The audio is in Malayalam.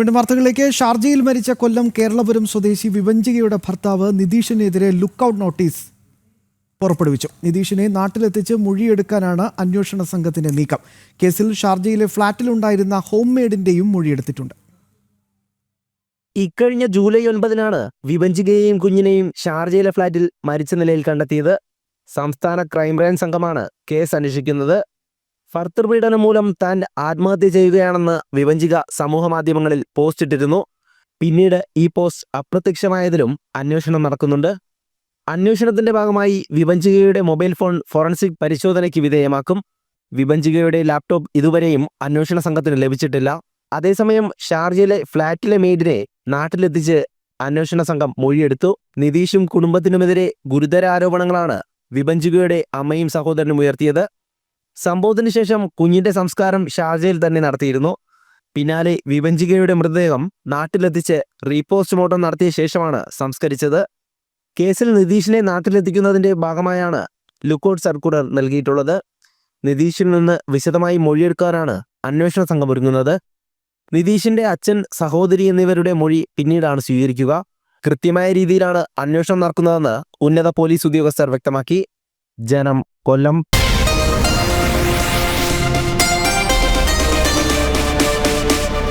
വീണ്ടും വാർത്തകളിലേക്ക്. ഷാർജയിൽ മരിച്ച കൊല്ലം കേരളപുരം സ്വദേശി വിവഞ്ചികയുടെ ഭർത്താവ് നിതീഷിനെതിരെ ലുക്ക് ഔട്ട് നോട്ടീസ് പുറപ്പെടുവിച്ചു. നിതീഷിനെ നാട്ടിലെത്തിച്ച് മൊഴിയെടുക്കാനാണ് അന്വേഷണ സംഘത്തിന്റെ നീക്കം. കേസിൽ ഷാർജയിലെ ഫ്ളാറ്റിലുണ്ടായിരുന്ന ഹോം മെയ്ഡിന്റെയും മൊഴിയെടുത്തിട്ടുണ്ട്. ഇക്കഴിഞ്ഞ ജൂലൈ ഒൻപതിനാണ് വിഭഞ്ചികയെയും കുഞ്ഞിനെയും ഷാർജയിലെ ഫ്ളാറ്റിൽ മരിച്ച നിലയിൽ കണ്ടെത്തിയത്. സംസ്ഥാന ക്രൈംബ്രാഞ്ച് സംഘമാണ് കേസ് അന്വേഷിക്കുന്നത്. ഭർത്തൃപീഡനം മൂലം താൻ ആത്മഹത്യ ചെയ്യുകയാണെന്ന് വിവഞ്ചിക സമൂഹ മാധ്യമങ്ങളിൽ പോസ്റ്റ് ഇട്ടിരുന്നു. പിന്നീട് ഈ പോസ്റ്റ് അപ്രത്യക്ഷമായതിലും അന്വേഷണം നടക്കുന്നുണ്ട്. അന്വേഷണത്തിന്റെ ഭാഗമായി വിവഞ്ചികയുടെ മൊബൈൽ ഫോൺ ഫോറൻസിക് പരിശോധനയ്ക്ക് വിധേയമാക്കും. വിവഞ്ചികയുടെ ലാപ്ടോപ്പ് ഇതുവരെയും അന്വേഷണ സംഘത്തിന് ലഭിച്ചിട്ടില്ല. അതേസമയം ഷാർജയിലെ ഫ്ളാറ്റിലെ മെയ്ഡിനെ നാട്ടിലെത്തിച്ച് അന്വേഷണ സംഘം മൊഴിയെടുത്തു. നിതീഷും കുടുംബത്തിനുമെതിരെ ഗുരുതര ആരോപണങ്ങളാണ് വിഭഞ്ചികയുടെ അമ്മയും സഹോദരനും ഉയർത്തിയത്. സംഭവത്തിന് ശേഷം കുഞ്ഞിന്റെ സംസ്കാരം ഷാർജയിൽ തന്നെ നടത്തിയിരുന്നു. പിന്നാലെ വിവഞ്ചികയുടെ മൃതദേഹം നാട്ടിലെത്തിച്ച് റീപോസ്റ്റ്മോർട്ടം നടത്തിയ ശേഷമാണ് സംസ്കരിച്ചത്. കേസിൽ നിതീഷിനെ നാട്ടിലെത്തിക്കുന്നതിന്റെ ഭാഗമായാണ് ലുക്കൌട്ട് സർക്കുലർ നൽകിയിട്ടുള്ളത്. നിതീഷിൽ നിന്ന് വിശദമായി മൊഴിയെടുക്കാനാണ് അന്വേഷണ സംഘം ഒരുങ്ങുന്നത്. നിതീഷിന്റെ അച്ഛൻ സഹോദരി എന്നിവരുടെ മൊഴി പിന്നീടാണ് സ്വീകരിക്കുക. കൃത്യമായ രീതിയിലാണ് അന്വേഷണം നടക്കുന്നതെന്ന് ഉന്നത പോലീസ് ഉദ്യോഗസ്ഥർ വ്യക്തമാക്കി. ജനം കൊല്ലം.